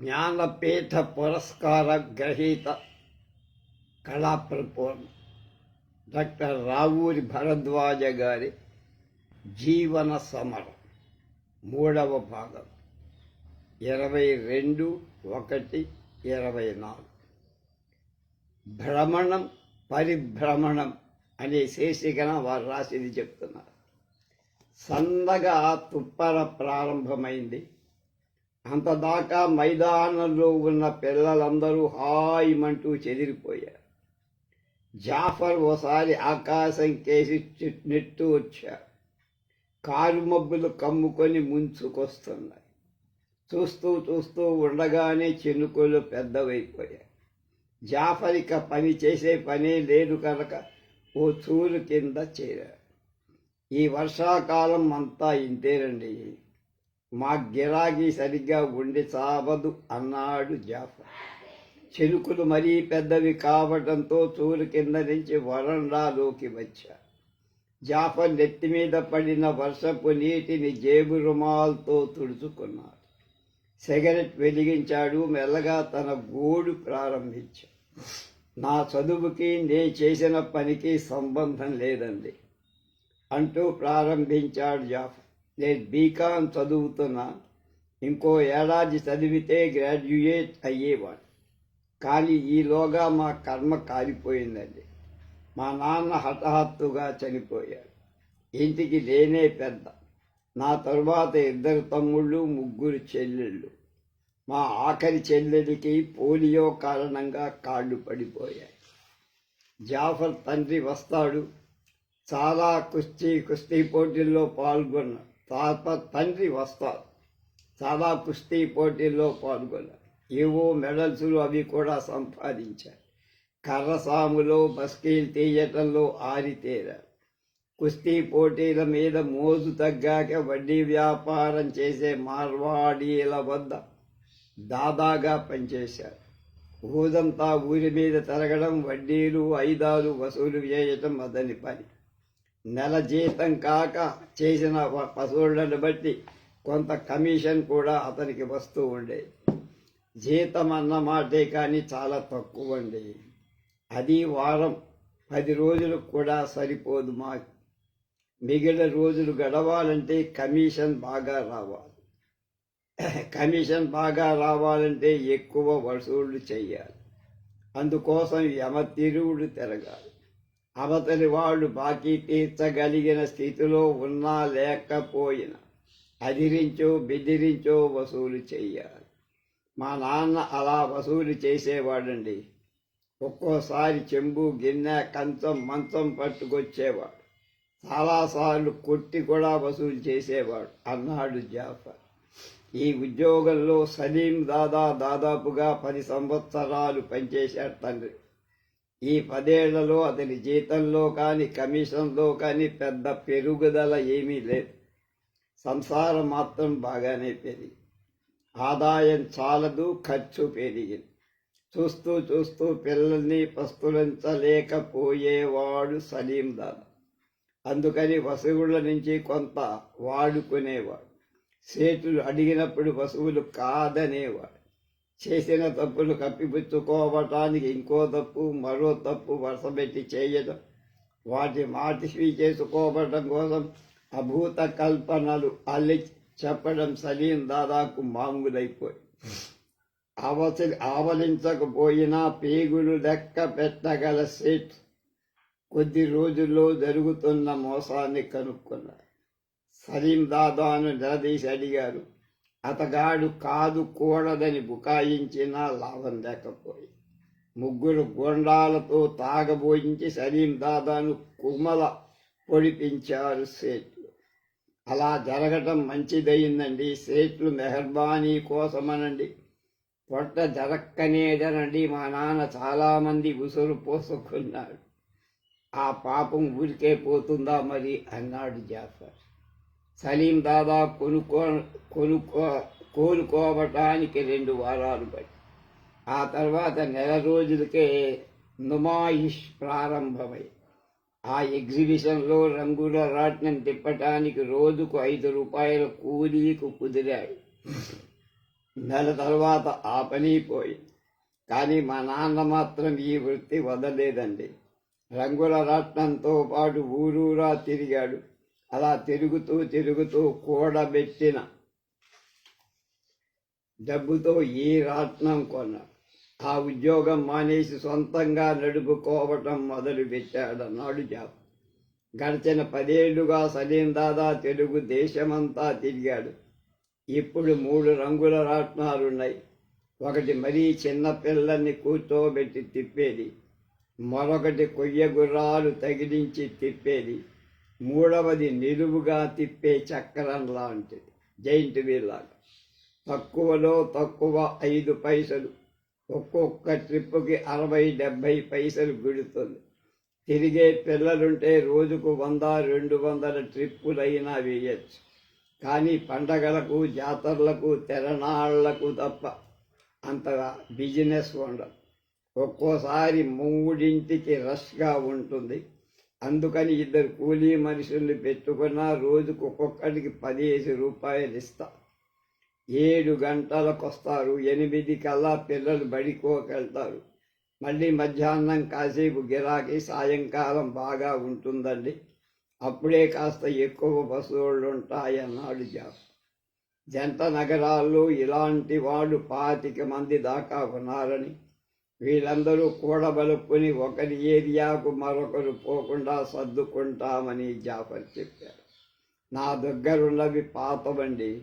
జ్ఞానపీఠ పురస్కార గ్రహీత కళాప్రపూర్ణ డాక్టర్ రావూరి భరద్వాజ గారి జీవన సమరం మూడవ భాగం ఇరవై రెండు ఒకటి ఇరవై నాలుగు. భ్రమణం పరిభ్రమణం అనే శీర్షికన వారు రాసింది చెప్తున్నారు. సన్నగా తుప్పర ప్రారంభమైంది. అంతదాకా మైదానంలో ఉన్న పిల్లలందరూ హాయిమంటూ చెదిరిపోయారు. జాఫర్ ఓసారి ఆకాశం కేసి నెట్టు వచ్చారు కారు మబ్బులు కమ్ముకొని ముంచుకొస్తున్నాయి. చూస్తూ చూస్తూ ఉండగానే చినుకులు పెద్దవైపోయాయి. జాఫర్ ఇక పని చేసే పనే లేదు కనుక ఓ చూరు కింద చేరారు ఈ వర్షాకాలం అంతా ఇంతేనండి. మా గిరాకీ సరిగ్గా ఉండి చావదు అన్నాడు జాఫర్. చెరుకులు మరీ పెద్దవి కావటంతో చూరు కింద నుంచి వరండాలోకి వచ్చా. జాఫర్ నెత్తి మీద పడిన వర్షపు నీటిని జేబు రుమాల్తో తుడుచుకున్నాడు. సిగరెట్ వెలిగించాడు మెల్లగా తన గోడు ప్రారంభించాడు నా చదువుకి నేను చేసిన పనికి సంబంధం లేదండి అంటూ ప్రారంభించాడు జాఫర్. నేను బీకామ్ చదువుతున్నా ఇంకో ఏడాది చదివితే గ్రాడ్యుయేట్ అయ్యేవాడు. కానీ ఈలోగా మా కర్మ కాలిపోయిందండి. మా నాన్న హఠాత్తుగా చనిపోయాడు. ఇంటికి లేనే పెద్ద. నా తరువాత ఇద్దరు తమ్ముళ్ళు ముగ్గురు చెల్లెళ్ళు. మా ఆఖరి చెల్లెలికి పోలియో కారణంగా కాళ్ళు పడిపోయాయి. జాఫర్ తండ్రి వస్తాడు. చాలా కుస్తీ కుస్తీ పోటీల్లో పాల్గొన్నాడు. తాత తండ్రి వస్తారు. చాలా కుస్తీ పోటీల్లో పాల్గొన్నారు. ఏవో మెడల్స్లు అవి కూడా సంపాదించారు. కర్రసాములో బస్కీలు తీయటంలో ఆరితేరారు. కుస్తీ పోటీల మీద మోజు తగ్గాక వడ్డీ వ్యాపారం చేసే మార్వాడీల వద్ద దాదాగా పనిచేశారు. ఊదంతా ఊరి మీద తిరగడం వడ్డీలు ఐదాలు వసూలు చేయటం అతని పని. నెల జీతం కాక చేసిన పశువులను వసూళ్ళను బట్టి కొంత కమిషన్ కూడా అతనికి వస్తూ ఉండేది జీతం అన్న మాటే కానీ చాలా తక్కువ అండి అది వారం పది రోజులు కూడా సరిపోదు మా మిగిలిన రోజులు గడవాలంటే కమిషన్ బాగా రావాలి. కమిషన్ బాగా రావాలంటే ఎక్కువ వసూళ్ళు చేయాలి. అందుకోసం యమ తిరుగుడు తిరగాలి. అవతలి వాళ్ళు బాకీ తీర్చగలిగిన స్థితిలో ఉన్నా లేకపోయినా అదిరించో బెదిరించో వసూలు చెయ్యాలి. మా నాన్న అలా వసూలు చేసేవాడండి. ఒక్కోసారి చెంబు గిన్నె కంచం మంచం పట్టుకొచ్చేవాడు. చాలాసార్లు కొట్టి కూడా వసూలు చేసేవాడు. అన్నాడు జాఫర్. ఈ ఉద్యోగంలో సలీం దాదా దాదాపుగా పది సంవత్సరాలు పనిచేశాడు తండ్రి. ఈ పదేళ్ళలో అతని జీతంలో కానీ కమిషన్లో కానీ పెద్ద పెరుగుదల ఏమీ లేదు. సంసారం మాత్రం బాగానే పెరిగి ఆదాయం చాలదు ఖర్చు పెరిగింది. చూస్తూ చూస్తూ పిల్లల్ని పస్తులించలేకపోయేవాడు సలీం దాదా. అందుకని పశువుల నుంచి కొంత వాడుకునేవాడు. సేతులు అడిగినప్పుడు పశువులు కాదనేవాడు. చేసిన తప్పులు కప్పిపుచ్చుకోవటానికి ఇంకో తప్పు మరో తప్పు వరుసపెట్టి చేయడం వాటి మాటివి చేసుకోవటం కోసం అభూత కల్పనలు అల్లి చెప్పడం సలీం దాదాకు మామూలైపోయి. అవసరి ఆవలించకపోయినా పేగులు లెక్క పెట్టగల సేట్ కొద్ది రోజుల్లో జరుగుతున్న మోసాన్ని కనుక్కున్నారు. సలీం దాదాను నిలదీసి అడిగారు అతగాడు కాదు కూడదని బుకాయించినా లాభం లేకపోయి. ముగ్గురు గొండాలతో తాగబోయించి సలీం దాదాను కుమల పొడిపించారు సేట్లు. అలా జరగటం మంచిదైందండి సేట్లు మెహర్బానీ కోసమనండి. పొట్ట జరక్కనేదనండి. మా నాన్న చాలామంది ఉసురు పోసుకున్నాడు ఆ పాపం ఊరికే పోతుందా మరి? అన్నాడు జాఫర్. సలీం దాదా కొనుక్కో కొనుక్కో కోలుకోవటానికి రెండు వారాలు పడి. ఆ తర్వాత నెల రోజులకే నుమాయిష్ ప్రారంభమై ఆ ఎగ్జిబిషన్లో రంగుల రాట్నం తిప్పటానికి రోజుకు ఐదు రూపాయల కూలీకు కుదిరాయి. నెల తర్వాత ఆ పని పోయి కానీ మా నాన్న మాత్రం ఈ వృత్తి వదలేదండి. రంగుల రాట్నంతో పాటు ఊరూరా తిరిగాడు. అలా తిరుగుతూ తిరుగుతూ కూడబెట్టిన డబ్బుతో ఈ రాట్నం కొన్నాడు ఆ ఉద్యోగం మానేసి సొంతంగా నడుపుకోవటం మొదలుపెట్టాడన్నాడు జాబ్. గడిచిన పదేళ్ళుగా సలీం దాదా తెలుగు దేశమంతా తిరిగాడు. ఇప్పుడు మూడు రంగుల రాట్నాలున్నాయి ఒకటి మరీ చిన్న పిల్లల్ని కూర్చోబెట్టి తిప్పేది. మరొకటి కొయ్య గుర్రాలు తగిలించి తిప్పేది. మూడవది నిలువుగా తిప్పే చక్రం లాంటిది. జైంట్ వీల్ లాగా తక్కువలో తక్కువ ఐదు పైసలు. ఒక్కొక్క ట్రిప్పుకి అరవై డెబ్భై పైసలు గుడుతుంది. తిరిగే పిల్లలుంటే రోజుకు వంద రెండు వందల ట్రిప్పులైనా వేయచ్చు. కానీ పండగలకు జాతరలకు తెరనాళ్ళకు తప్ప అంతగా బిజినెస్ ఉండదు. ఒక్కోసారి మూడింటికి రష్గా ఉంటుంది. అందుకని ఇద్దరు కూలీ మనుషుల్ని పెట్టుకున్న రోజుకు ఒక్కొక్కడికి పదిహేను రూపాయలు ఇస్తా. ఏడు గంటలకు వస్తారు ఎనిమిది కల్లా పిల్లలు బడికోకెళ్తారు. మళ్ళీ మధ్యాహ్నం కాసేపు గిరాకీ సాయంకాలం బాగా ఉంటుందండి. అప్పుడే కాస్త ఎక్కువ బస్సులు ఉంటాయన్నాడు జాబ్ జంట నగరాల్లో ఇలాంటి వాళ్ళు పాతిక మంది దాకా ఉన్నారని వీళ్ళందరూ కూడబలుక్కుని ఒకరి ఏరియాకు మరొకరు పోకుండా సర్దుకుంటామని జాఫర్ చెప్పారు. నా దగ్గరున్నవి పాతవండి.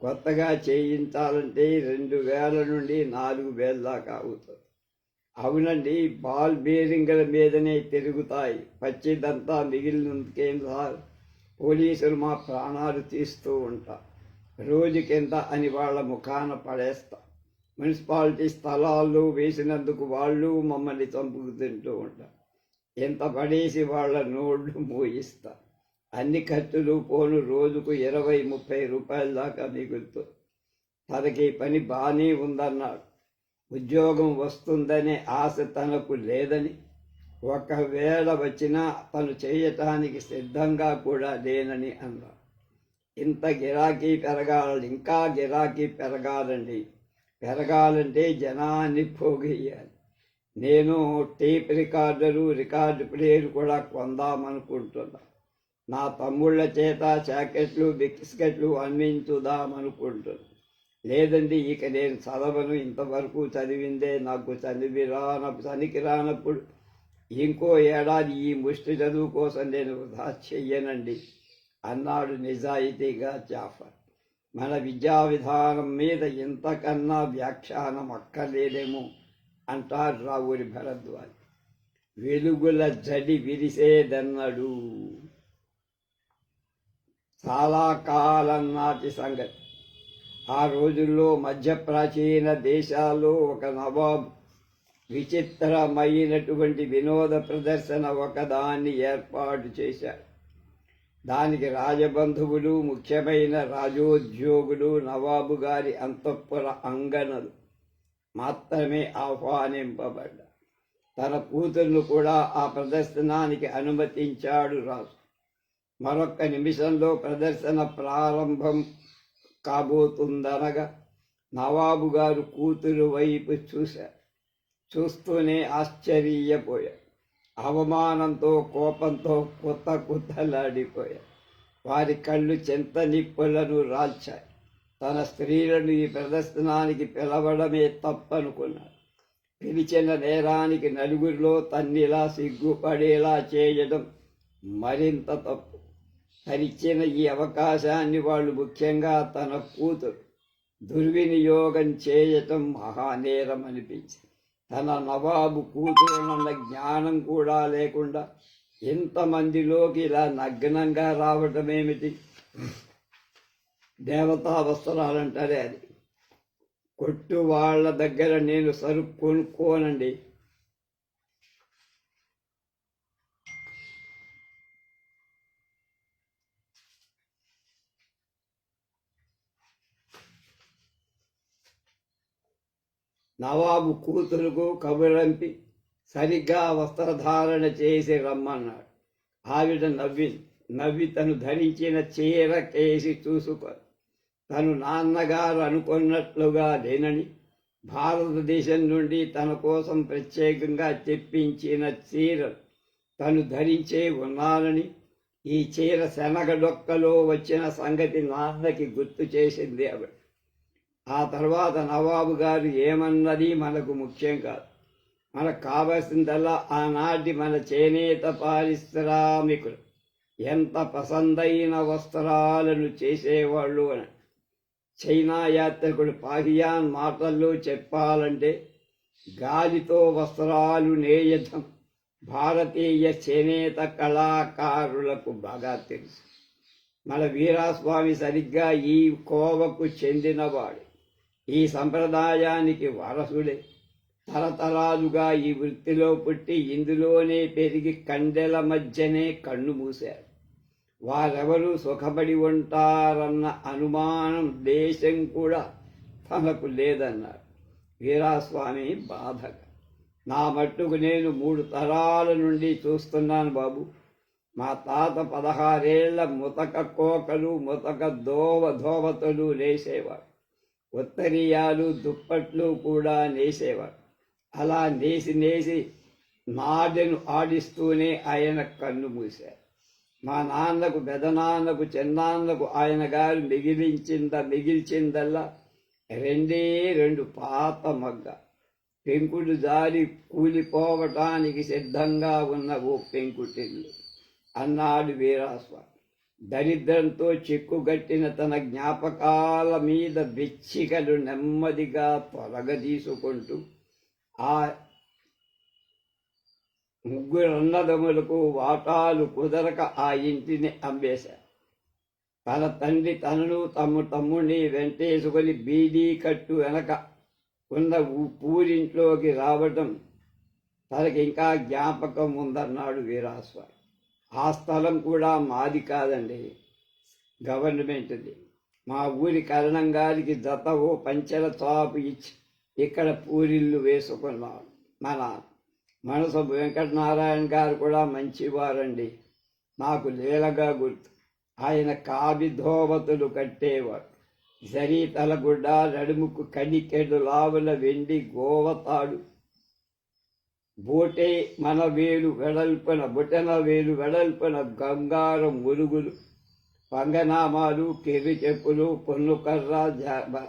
కొత్తగా చేయించాలంటే రెండు వేల నుండి నాలుగు వేల దాకా అవుతుంది. అవునండి బాల్ బేరింగ్ల మీదనే తిరుగుతాయి. పచ్చిదంతా మిగిలినందుకేం సార్ పోలీసులు మా ప్రాణాలు తీస్తూ ఉంటా రోజుకింత అని వాళ్ళ ముఖాన పడేస్తా. మున్సిపాలిటీ స్థలాలు వేసినందుకు వాళ్ళు మమ్మల్ని చంపుకు తింటూ ఉంటారు. ఎంత పడేసి వాళ్ళ నోళ్ళు మోయిస్తా. అన్ని ఖర్చులు పోను రోజుకు ఇరవై ముప్పై రూపాయల దాకా మిగులుతూ తనకి పని బాగానే ఉందన్నాడు. ఉద్యోగం వస్తుందనే ఆశ తనకు లేదని. ఒకవేళ వచ్చినా తను చేయటానికి సిద్ధంగా కూడా లేనని అన్నాడు. ఇంత గిరాకీ పెరగాలి ఇంకా గిరాకీ పెరగాలండి పెరగాలంటే జనాన్ని పోగేయాలి. నేను టేప్ రికార్డరు రికార్డు ప్లేయర్ కూడా కొందామనుకుంటున్నా. నా తమ్ముళ్ళ చేత జాకెట్లు బిస్కెట్లు అందించుదామనుకుంటున్నా లేదండి ఇక నేను చదవను. ఇంతవరకు చదివిందే నాకు చదివి రాన చనికి రానప్పుడు ఇంకో ఏడాది ఈ ముష్టి చదువు కోసం నేను వృధా చెయ్యనండి. అన్నాడు నిజాయితీగా జాఫర్. మన విద్యా విధానం మీద ఇంతకన్నా వ్యాఖ్యానం అక్కర్లేదేమో అంటారు రావురి భరద్వాజ్. వెలుగుల జడి విరిసేదన్నడు. చాలా కాలం నాటి సంగతి. ఆ రోజుల్లో మధ్య ప్రాచీన దేశాల్లో ఒక నవాబు విచిత్రమైనటువంటి వినోద ప్రదర్శన ఒకదాన్ని ఏర్పాటు చేశారు దానికి రాజబంధువులు ముఖ్యమైన రాజోద్యోగులు నవాబు గారి అంతఃపుర అంగనలు మాత్రమే ఆహ్వానింపబడ్డారు. తన కూతుర్ను కూడా ఆ ప్రదర్శనానికి అనుమతించాడు రాజు. మరొక్క నిమిషంలో ప్రదర్శన ప్రారంభం కాబోతుందనగా నవాబు గారు కూతురు వైపు చూశారు. చూస్తూనే ఆశ్చర్యపోయారు. అవమానంతో కోపంతో కొత్త కుత్తలాడిపోయారు వారి కళ్ళు చెంత నిప్పులను రాల్చాయి. తన స్త్రీలను ఈ ప్రదర్శనానికి పిలవడమే తప్పనుకున్నాడు. పిలిచిన నేరానికి నలుగురిలో తన్నిలా సిగ్గుపడేలా చేయడం మరింత తప్పు. తనిచ్చిన ఈ అవకాశాన్ని వాళ్ళు ముఖ్యంగా తన కూతురు దుర్వినియోగం చేయటం మహానేరం అనిపించింది. తన నవాబు కూతురున్న జ్ఞానం కూడా లేకుండా ఎంతమందిలోకి ఇలా నగ్నంగా రావటం ఏమిటి దేవతా వస్త్రాలంటారే అది. కొట్టు వాళ్ళ దగ్గర నేను సరుకు కొనుక్కోనండి నవాబు కూతురుకు కబురంపి సరిగ్గా వస్త్రధారణ చేసి రమ్మన్నాడు. ఆవిడ నవ్వి నవ్వి తను ధరించిన చీర కేసి చూసుకొని తను నాన్నగారు అనుకున్నట్లుగా లేనని భారతదేశం నుండి తన కోసం ప్రత్యేకంగా తెప్పించిన చీర తను ధరించే ఉన్నానని ఈ చీర శనగడొక్కలో వచ్చిన సంగతి నాన్నకి గుర్తు చేసింది ఆవిడ. ఆ తర్వాత నవాబు గారు ఏమన్నది మనకు ముఖ్యం కాదు. మనకు కావలసిందల్లా ఆనాటి మన చేనేత పారిశ్రామికులు ఎంత పసందైన వస్త్రాలను చేసేవాళ్ళు అని. చైనా యాత్రికుడు పాహియాన్ మాటల్లో చెప్పాలంటే గాలితో వస్త్రాలు నేయటం భారతీయ చేనేత కళాకారులకు బాగా తెలుసు. మన వీరాస్వామి సరిగ్గా ఈ కోవకు చెందినవాడు. ఈ సంప్రదాయానికి వారసుడే. తరతరాలుగా ఈ వృత్తిలో పుట్టి ఇందులోనే పెరిగి కండెల మధ్యనే కన్ను మూశారు. వారెవరు సుఖపడి ఉంటారన్న అనుమానం దేశం కూడా తనకు లేదన్నారు. వీరాస్వామి బాధగా నా మట్టుకు నేను మూడు తరాల నుండి చూస్తున్నాను బాబు. మా తాత పదహారేళ్ళ ముతక కోకలు ముతక దోవ ధోవతలు నేసేవాడు ఉత్తరీయాలు దుప్పట్లు కూడా నేసేవారు అలా నేసి నేసి నాడెను ఆడిస్తూనే ఆయన కన్ను మూశారు మా నాన్నకు పెదనాన్నకు చిన్నాన్నకు ఆయన గారు మిగిలించింద మిగిల్చిందల్లా రెండే రెండు పాత మగ్గ. పెంకుడు జారి కూలిపోవటానికి సిద్ధంగా ఉన్న ఓ పెంకుటిల్లు. అన్నాడు వీరాస్వామి. దరిద్రంతో చిక్కుగట్టిన తన జ్ఞాపకాల మీద వెచ్చికలు నెమ్మదిగా తొలగదీసుకుంటూ ఆ ముగ్గురన్నదములకు వాటాలు కుదరక ఆ ఇంటిని అమ్మేశారు. తన తండ్రి తనను తమ్ము తమ్ముడిని వెంటేసుకొని బీడీ కట్టు వెనక ఉన్న పూరింట్లోకి రావటం తనకి ఇంకా జ్ఞాపకం ఉందన్నాడు వీరాస్వామి. ఆ స్థలం కూడా మాది కాదండి. గవర్నమెంట్ది. మా ఊరి కరణం గారికి జత ఓ పంచెల చాపు ఇచ్చి ఇక్కడ పూరిల్లు వేసుకున్నాడు మన మనసు వెంకటనారాయణ గారు కూడా మంచివారండి. నాకు లీలగా గుర్తు. ఆయన కావి ధోవతులు కట్టేవాడు జరీ తలగుడ్డ నడుముకు కనికెడు లావుల వెండి గోవతాడు. బోటే మన వేలు వెడల్పన బుటన వేలు వెడల్పన గంగారం మురుగులు పంగనామాలు కివి చెప్పులు పొన్నుకర్ర జ- బ-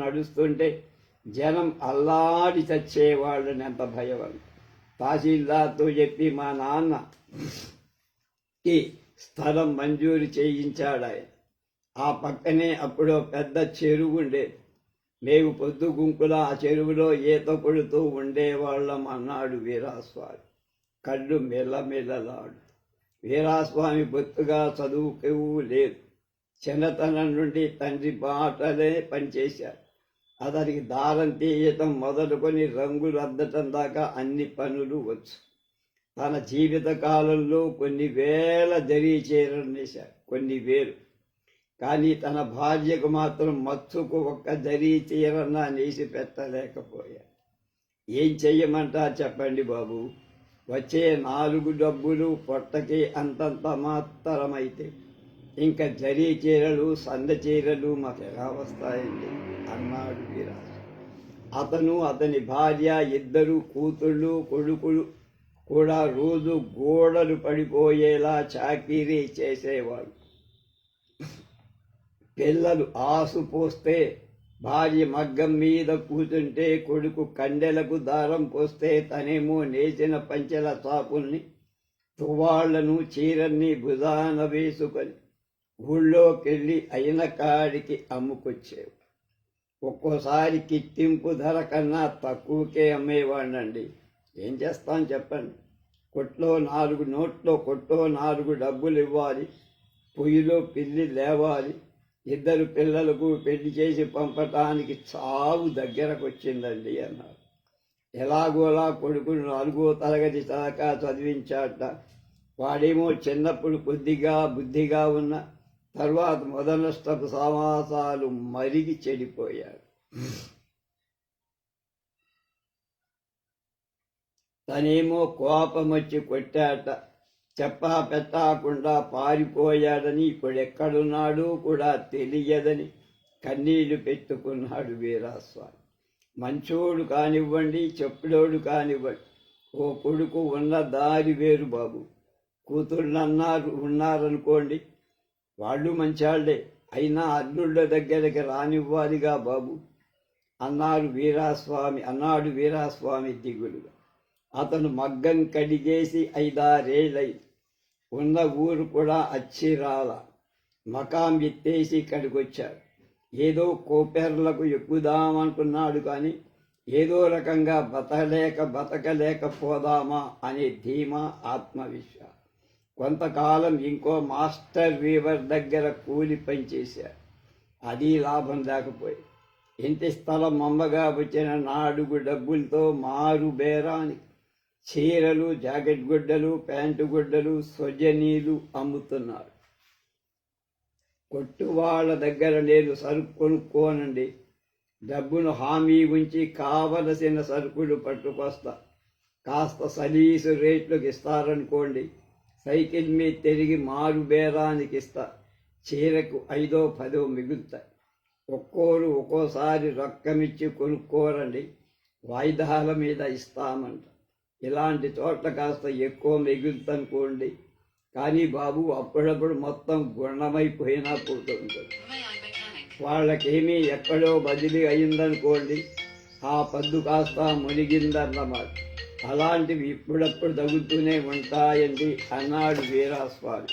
నడుస్తుంటే జనం అల్లాడి చచ్చేవాళ్ళని ఎంత భయవం తహసీల్దార్తో చెప్పి మా నాన్నకి స్థలం మంజూరు చేయించాడు ఆయన ఆ పక్కనే అప్పుడు పెద్ద చెరువు ఉండేది మేము పొద్దు గుంకుల ఆ చెరువులో ఈత కొడుతూ ఉండేవాళ్ళం అన్నాడు వీరాస్వామి. కళ్ళు మెల్లమెల్లలాడు వీరాస్వామి బొత్తుగా చదువుకు లేదు. చిన్నతనం నుండి తండ్రి బాటలే పనిచేశారు. అతనికి దారం తీయటం మొదలుకొని రంగులు అద్దటం దాకా అన్ని పనులు వచ్చు. తన జీవిత కాలంలో కొన్ని వేల జరిగి చీరలు కొన్ని వేలు. కానీ తన భార్యకు మాత్రం మచ్చుకు ఒక్క జరీ చీరన నేసి పెట్టలేకపోయా. ఏం చెయ్యమంటా చెప్పండి బాబు. వచ్చే నాలుగు డబ్బులు పొట్టకి అంతంత మాత్రమైతే ఇంకా జరీ చీరలు సంద చీరలు మాకు ఎలా వస్తాయండి? అన్నాడు వీరాజు. అతను అతని భార్య ఇద్దరు కూతుళ్ళు కొడుకులు కూడా రోజు గోడలు పడిపోయేలా చాకరీ చేసేవాడు పిల్లలు ఆసు పోస్తే భార్య మగ్గం మీద కూతుంటే కొడుకు కండెలకు దారం పోస్తే తనేమో నేసిన పంచెల చాపుల్ని తువాళ్ళను చీరన్ని భుజాన వేసుకొని ఊళ్ళోకెళ్ళి అయిన కాడికి అమ్ముకొచ్చేవి ఒక్కోసారి కిట్టింపు ధర కన్నా తక్కువకే అమ్మేవాడినండి. ఏం చేస్తాం చెప్పండి? కొట్లో నాలుగు నోట్లో కొట్లో నాలుగు డబ్బులు ఇవ్వాలి పొయ్యిలో పిల్లి లేవాలి ఇద్దరు పిల్లలకు పెళ్ళి చేసి పంపటానికి చావు దగ్గరకు వచ్చిందండి అన్నారు. ఎలాగోలా కొడుకును నాలుగో తరగతి దాకా చదివించాట. వాడేమో చిన్నప్పుడు కొద్దిగా బుద్ధిగా ఉన్న తర్వాత మొదలష్టపు సమాసాలు మరిగి చెడిపోయాడు. తనేమో కోపం వచ్చి కొట్టాట. చెప్పా పెట్టకుండా పారిపోయాడని ఇప్పుడెక్కడున్నాడో కూడా తెలియదని కన్నీళ్ళు పెట్టుకున్నాడు వీరాస్వామి. మంచోడు కానివ్వండి చెప్పుడోడు కానివ్వండి. ఓ కొడుకు ఉన్న దారి వేరు బాబు. కూతుళ్ళన్నారు ఉన్నారనుకోండి వాళ్ళు మంచాళ్ళే అయినా అల్లుళ్ళ దగ్గరికి రానివ్వాలిగా బాబు. అన్నారు వీరాస్వామి అన్నాడు వీరాస్వామి దిగులుగా. అతను మగ్గం కడిగేసి ఐదారేళ్ళై ఉన్న ఊరు కూడా అచ్చిరాల మకాం ఎత్తేసి ఇక్కడికొచ్చాడు. ఏదో కోపెర్లకు ఎక్కుదామనుకున్నాడు కానీ ఏదో రకంగా బతకలేక బతకలేకపోదామా అనే ధీమా ఆత్మవిశ్వాసం. కొంతకాలం ఇంకో మాస్టర్ వీవర్ దగ్గర కూలి పనిచేశాడు అది లాభం లేకపోయి ఇంటి స్థలం అమ్మగా వచ్చిన నాడుగు డబ్బులతో మారు బేరానికి చీరలు జాకెట్ గుడ్డలు ప్యాంటు గుడ్డలు స్వజనీలు అమ్ముతున్నారు. కొట్టు వాళ్ళ దగ్గర నేను సరుకు కొనుక్కోనండి. డబ్బును హామీ ఉంచి కావలసిన సరుకులు పట్టుకొస్తా. కాస్త సలీసు రేట్లకు ఇస్తారనుకోండి. సైకిల్ మీద తిరిగి మారు బేరానికి ఇస్తా. చీరకు ఐదో పదో మిగులుతాయి ఒక్కోరు ఒక్కోసారి రొక్కమిచ్చి కొనుక్కోరండి. వాయిదాల మీద ఇస్తామంట. ఇలాంటి చోట్ల కాస్త ఎక్కువ మిగులుతనుకోండి. కానీ బాబు అప్పుడప్పుడు మొత్తం గుణమైపోయినా పోతుంది వాళ్ళకేమీ ఎక్కడో బదిలీ అయిందనుకోండి ఆ పద్దు కాస్త మునిగిందన్నమాట. అలాంటివి ఇప్పుడప్పుడు తగ్గుతూనే ఉంటాయండి అన్నాడు వీరాస్వామి.